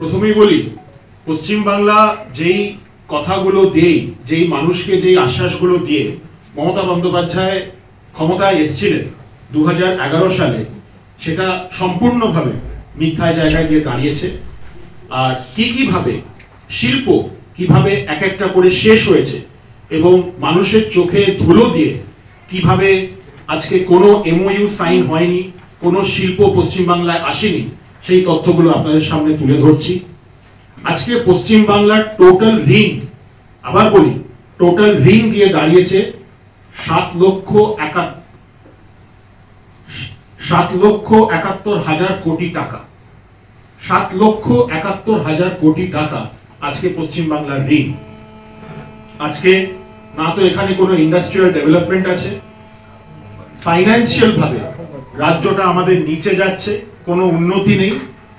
প্রথমেই বলি পশ্চিমবাংলা যেই কথাগুলো দেই যেই মানুষকে যেই আশ্বাসগুলো দিয়ে মমতা বন্দ্যোপাধ্যায় ক্ষমতায় এসেছিলেন দু হাজার এগারো সালে, সেটা সম্পূর্ণভাবে মিথ্যায় জায়গায় গিয়ে দাঁড়িয়েছে। আর কি কীভাবে শিল্প কীভাবে এক একটা করে শেষ হয়েছে এবং মানুষের চোখে ধুলো দিয়ে কীভাবে আজকে কোনো এমওইউ সাইন হয়নি, কোনো শিল্প পশ্চিমবাংলায় আসেনি সেই তথ্যগুলো আপনাদের সামনে তুলে ধরছি। আজকে পশ্চিমবাংলার টোটাল ঋণ, আবার বলি, টোটাল ঋণ দিয়ে দাঁড়িয়েছে সাত লক্ষ একা সাত লক্ষ একাত্তর হাজার কোটি টাকা। সাত লক্ষ একাত্তর হাজার কোটি টাকা আজকে পশ্চিমবাংলার ঋণ। আজকে না তো এখানে কোনো ইন্ডাস্ট্রিয়াল ডেভেলপমেন্ট আছে। ফাইন্যান্সিয়াল ভাবে রাজ্যটা আমাদের নিচে যাচ্ছে। কোনো উন্নতি নেই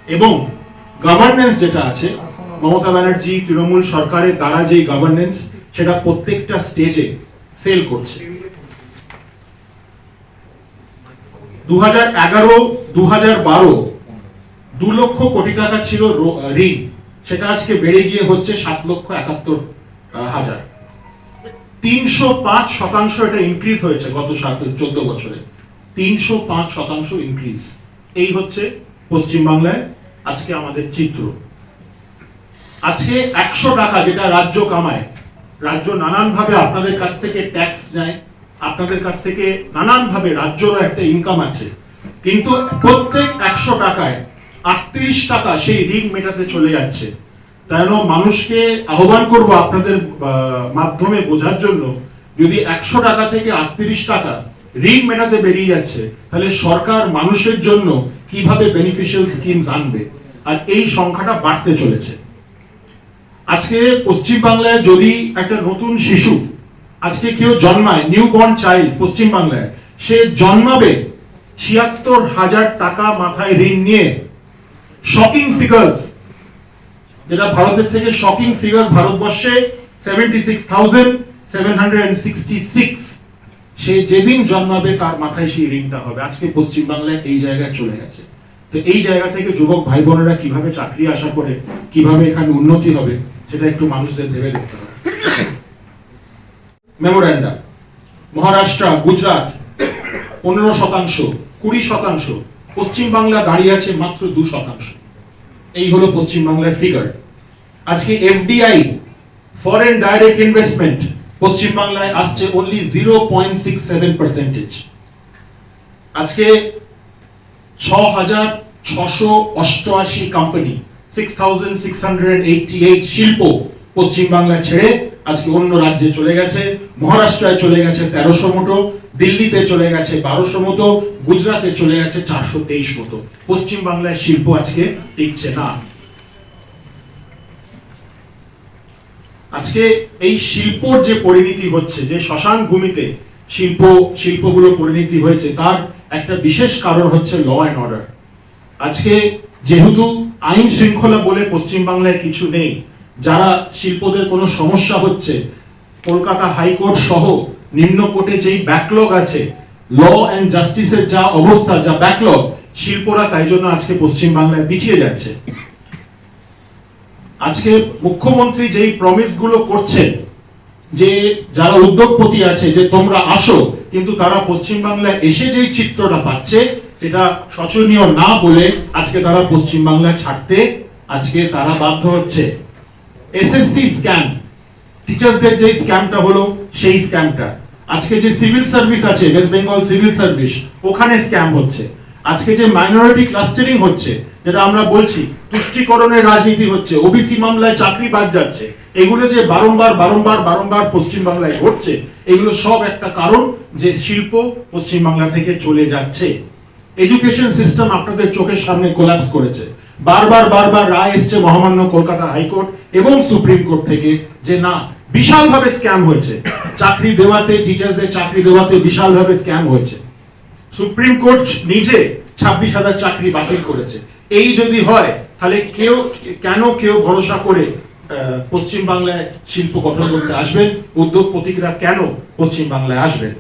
এবং গভর্নেন্স যেটা আছে, মমতা ব্যানার্জি, তৃণমূল সরকারের দ্বারা যেই গভর্নেন্স সেটা প্রত্যেকটা স্টেজে ফেল করছে। দু হাজার এগারো দু হাজার বারো, দু লক্ষ কোটি টাকা ছিল ঋণ। সেটা আজকে বেড়ে গিয়ে হচ্ছে সাত লক্ষ একাত্তর হাজার। তিনশো পাঁচ শতাংশ এটা ইনক্রিজ হয়েছে গত সাত, চোদ্দ বছরে। তিনশো পাঁচ শতাংশ ইনক্রিজ এই হচ্ছে পশ্চিমবাংলায় আজকে আমাদের চিত্র। আজকে একশো টাকা যেটা রাজ্য কামায়, রাজ্য নানানভাবে আপনাদের কাছ থেকে ট্যাক্স নেয়, আপনাদের কাছ থেকে নানানভাবে রাজ্যরও একটা ইনকাম আছে। কিন্তু প্রত্যেক একশো টাকায় আটত্রিশ টাকা সেই ঋণ মেটাতে চলে যাচ্ছে। তাই মানুষকে আহ্বান করব আপনাদের মাধ্যমে বোঝার জন্য, যদি একশো টাকা থেকে আটত্রিশ টাকা ঋণ মেটাতে বেরিয়ে যাচ্ছে, তাহলে সরকার মানুষের জন্য কীভাবে বেনিফিশিয়াল স্কিমস আনবে? আর এই সংখ্যাটা বাড়তে চলেছে। আজকে পশ্চিমবাংলায় যদি একটা নতুন শিশু আজকে কেউ জন্মায় নিউ বর্ন চাইল্ড পশ্চিমবাংলায়, সে জন্মাবে ছিয়াত্তর হাজার টাকা মাথায় ঋণ নিয়ে। শকিং ফিগার্স যেটা ভারতের থেকে শকিং ফিগার ভারতবর্ষে seventy six thousand seven hundred sixty six সে যেদিন জন্মাবে, তার মাথায় সেই ঋণটা হবে। আজকে পশ্চিমবাংলায় এই জায়গায় চলে গেছে। তো এই জায়গা থেকে যুবক ভাই বোনেরা কীভাবে চাকরি আশা করে, কীভাবে এখানে উন্নতি হবে, সেটা একটু মানুষদের ভেবে দেখতে হবে। মেমোরেন্ডাম মহারাষ্ট্র, গুজরাট, পনেরো শতাংশ, কুড়ি শতাংশ, পশ্চিমবাংলা দাঁড়িয়ে আছে মাত্র দু শতাংশ। এই হলো পশ্চিমবাংলার ফিগার আজকে এফডিআই ফরেন ডাইরেক্ট ইনভেস্টমেন্ট পশ্চিমবাংলায় আসছে অনলি জিরো পয়েন্ট আজকে ছ কোম্পানি সিক্স শিল্প পশ্চিমবাংলা ছেড়ে আজকে অন্য রাজ্যে চলে গেছে। মহারাষ্ট্রায় চলে গেছে তেরোশো মতো দিল্লিতে চলে গেছে বারোশো মতো গুজরাটে চলে গেছে চারশো তেইশ মতো পশ্চিমবাংলায় শিল্প আজকে টিকছে না। আজকে এই শিল্পর যে পরিণতি হচ্ছে, যে শ্মশান ভূমিতে শিল্প শিল্পগুলো পরিণতি হয়েছে, তার একটা বিশেষ কারণ হচ্ছে ল অ্যান্ড অর্ডার আজকে যেহেতু আইন শৃঙ্খলা বলে পশ্চিমবাংলায় কিছু নেই, যারা শিল্পদের কোনো সমস্যা হচ্ছে, কলকাতা হাইকোর্ট সহ নিম্ন কোর্টে যেই ব্যাকলগ আছে ল অ্যান্ড জাস্টিসের যা অবস্থা, যা ব্যাকলগ শিল্পরা তাই জন্য আজকে পশ্চিমবাংলায় পিছিয়ে যাচ্ছে। আজকে মুখ্যমন্ত্রী যেই প্রমিসগুলো করছেন, যে যারা উদ্যোগপতি আছে, যে তোমরা আসো, কিন্তু তারা পশ্চিমবাংলায় এসে যেই চিত্রটা পাচ্ছে, সেটা শোচনীয় না বলে আজকে তারা পশ্চিমবাংলা ছাড়তে আজকে তারা বাধ্য হচ্ছে। এসএসসি স্ক্যাম টিচার্সদের যে স্ক্যামটা হলো, সেই স্ক্যামটা আজকে যে সিভিল সার্ভিস আছে ওয়েস্ট বেঙ্গল সিভিল সার্ভিস ওখানে স্ক্যাম হচ্ছে। আজকে যে মাইনরিটি ক্লাস্টারিং হচ্ছে যেটা আমরা বলছি, তুষ্টিকরণের রাজনীতি হচ্ছে, ওবিসি মামলায় চাকরি বাদ যাচ্ছে। এগুলো যে বারংবার বারংবার বারংবার পশ্চিমবাংলায় ঘটছে, এগুলো সব একটা কারণ যে শিল্প পশ্চিমবাংলা থেকে চলে যাচ্ছে। এডুকেশন সিস্টেম আপনাদের চোখের সামনে কোলাপস করেছে। বারবার বারবার রায় এসছে মহামান্য কলকাতা হাইকোর্ট এবং সুপ্রিম কোর্ট থেকে যে না, বিশালভাবে স্ক্যাম হয়েছে। চাকরি দেওয়াতে টিচারদের চাকরি দেওয়াতে বিশালভাবে স্ক্যাম হয়েছে। সুপ্রিম কোর্ট নিজে ছাব্বিশ হাজার চাকরি বাতিল করেছে। এই যদি হয়, তাহলে কেউ, কেন কেউ ভরসা করে পশ্চিম বাংলায় শিল্প গঠন করতে আসবেন? উদ্যোগপতিরা কেন পশ্চিম বাংলায় আসবেন?